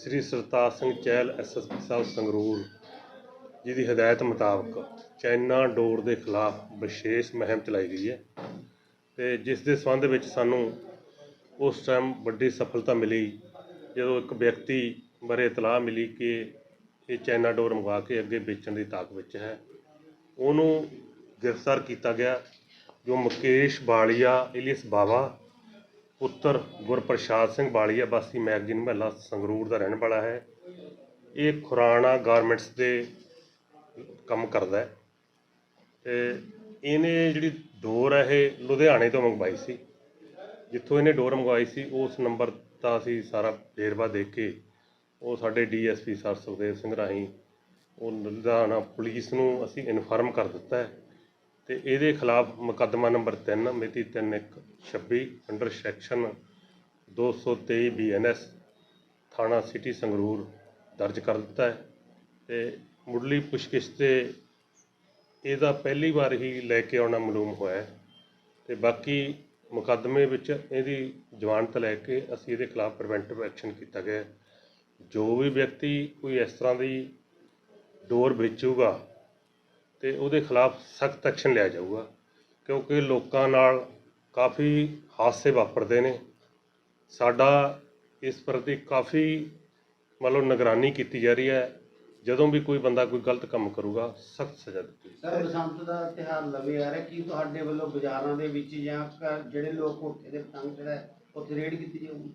ਸ੍ਰੀ Sartaj Singh Chahal SSP ਸਾਹਿਬ ਸੰਗਰੂਰ ਜੀ ਦੀ ਹਦਾਇਤ ਮੁਤਾਬਕ ਚਾਈਨਾ ਡੋਰ ਦੇ ਖਿਲਾਫ ਵਿਸ਼ੇਸ਼ ਮੁਹਿੰਮ ਚਲਾਈ ਗਈ ਹੈ ਤੇ ਜਿਸ ਦੇ ਸੰਬੰਧ ਵਿੱਚ ਸਾਨੂੰ ਉਸ ਟਾਈਮ ਵੱਡੀ ਸਫਲਤਾ ਮਿਲੀ, ਜਦੋਂ ਇੱਕ ਵਿਅਕਤੀ ਬਾਰੇ ਇਤਲਾਹ ਮਿਲੀ ਕਿ ਇਹ ਚਾਈਨਾ ਡੋਰ ਮੰਗਵਾ ਕੇ ਅੱਗੇ ਵੇਚਣ ਦੀ ਤਾਕ ਵਿੱਚ ਹੈ। ਉਹਨੂੰ ਗ੍ਰਿਫਤਾਰ ਕੀਤਾ ਗਿਆ ਜੋ ਮੁਕੇਸ਼ ਬਾਲੀਆ ਇਲੀਸ ਬਾਵਾ ਪੁੱਤਰ ਗੁਰਪ੍ਰਸਾਦ ਸਿੰਘ ਬਾਲੀਆ ਵਾਸੀ ਮੈਗਜ਼ੀਨ ਮਹੱਲਾ ਸੰਗਰੂਰ ਦਾ ਰਹਿਣ ਵਾਲਾ ਹੈ। ਇਹ ਖੁਰਾਣਾ ਗਾਰਮੈਂਟਸ ਦੇ ਕੰਮ ਕਰਦਾ ਹੈ ਤੇ ਇਹਨੇ ਜਿਹੜੀ ਡੋਰ ਹੈ ਇਹ ਲੁਧਿਆਣੇ ਤੋਂ ਮੰਗਵਾਈ ਸੀ। ਜਿੱਥੋਂ ਇਹਨੇ ਡੋਰ ਮੰਗਵਾਈ ਸੀ, ਉਸ ਨੰਬਰ ਦਾ ਅਸੀਂ ਸਾਰਾ ਵੇਰਵਾ ਦੇ ਕੇ ਉਹ ਸਾਡੇ ਡੀਐਸਪੀ ਸਰ ਸੁਖਦੇਵ ਸਿੰਘ ਰਾਹੀਂ ਉਹ ਲੁਧਿਆਣਾ ਪੁਲਿਸ ਨੂੰ ਅਸੀਂ ਇਨਫਾਰਮ ਕਰ ਦਿੱਤਾ ਹੈ। ਤੇ ਇਹਦੇ ਖਿਲਾਫ ਮੁਕੱਦਮਾ ਨੰਬਰ 3 ਮਿਤੀ 3126 ਅੰਡਰ ਸੈਕਸ਼ਨ 223 ਬੀਐਨਐਸ ਥਾਣਾ ਸਿਟੀ ਸੰਗਰੂਰ ਦਰਜ ਕਰ ਦਿੱਤਾ ਹੈ। ਤੇ ਮੁੱਢਲੀ ਪੁੱਛਗਿੱਛ ਤੇ ਇਹਦਾ ਪਹਿਲੀ ਵਾਰ ਹੀ ਲੈ ਕੇ ਆਉਣਾ ਮਾਲੂਮ ਹੋਇਆ ਹੈ। ਤੇ ਬਾਕੀ ਮੁਕੱਦਮੇ ਵਿੱਚ ਇਹਦੀ ਜ਼ਮਾਨਤ ਲੈ ਕੇ ਅਸੀਂ ਇਹਦੇ ਖਿਲਾਫ ਪ੍ਰੀਵੈਂਟਿਵ ਐਕਸ਼ਨ ਕੀਤਾ ਗਿਆ ਜੋ ਵੀ ਵਿਅਕਤੀ ਕੋਈ ਇਸ ਤਰ੍ਹਾਂ ਦੀ ਡੋਰ ਵੇਚੂਗਾ ਅਤੇ ਉਹਦੇ ਖਿਲਾਫ ਸਖਤ ਐਕਸ਼ਨ ਲਿਆ ਜਾਊਗਾ, ਕਿਉਂਕਿ ਲੋਕਾਂ ਨਾਲ ਕਾਫੀ ਹਾਦਸੇ ਵਾਪਰਦੇ ਨੇ। ਸਾਡਾ ਇਸ ਪ੍ਰਤੀ ਕਾਫੀ ਮਤਲਬ ਨਿਗਰਾਨੀ ਕੀਤੀ ਜਾ ਰਹੀ ਹੈ। ਜਦੋਂ ਵੀ ਕੋਈ ਬੰਦਾ ਕੋਈ ਗਲਤ ਕੰਮ ਕਰੂਗਾ, ਸਖਤ ਸਜ਼ਾ ਦਿੱਤੀ ਜਾਊਗੀ। ਸਰ, ਬਸੰਤ ਦਾ ਤਿਉਹਾਰ ਲਵੇ ਆ ਰਿਹਾ। ਕੀ ਤੁਹਾਡੇ ਵੱਲੋਂ ਬਾਜ਼ਾਰਾਂ ਦੇ ਵਿੱਚ ਜਾਂ ਕ- ਜਿਹੜੇ ਲੋਕ ਕੋਠੇ ਦੇ ਪਤੰਗ ਜਿਹੜਾ ਉੱਥੇ ਰੇਡ ਕੀਤੀ ਜਾਊਗੀ?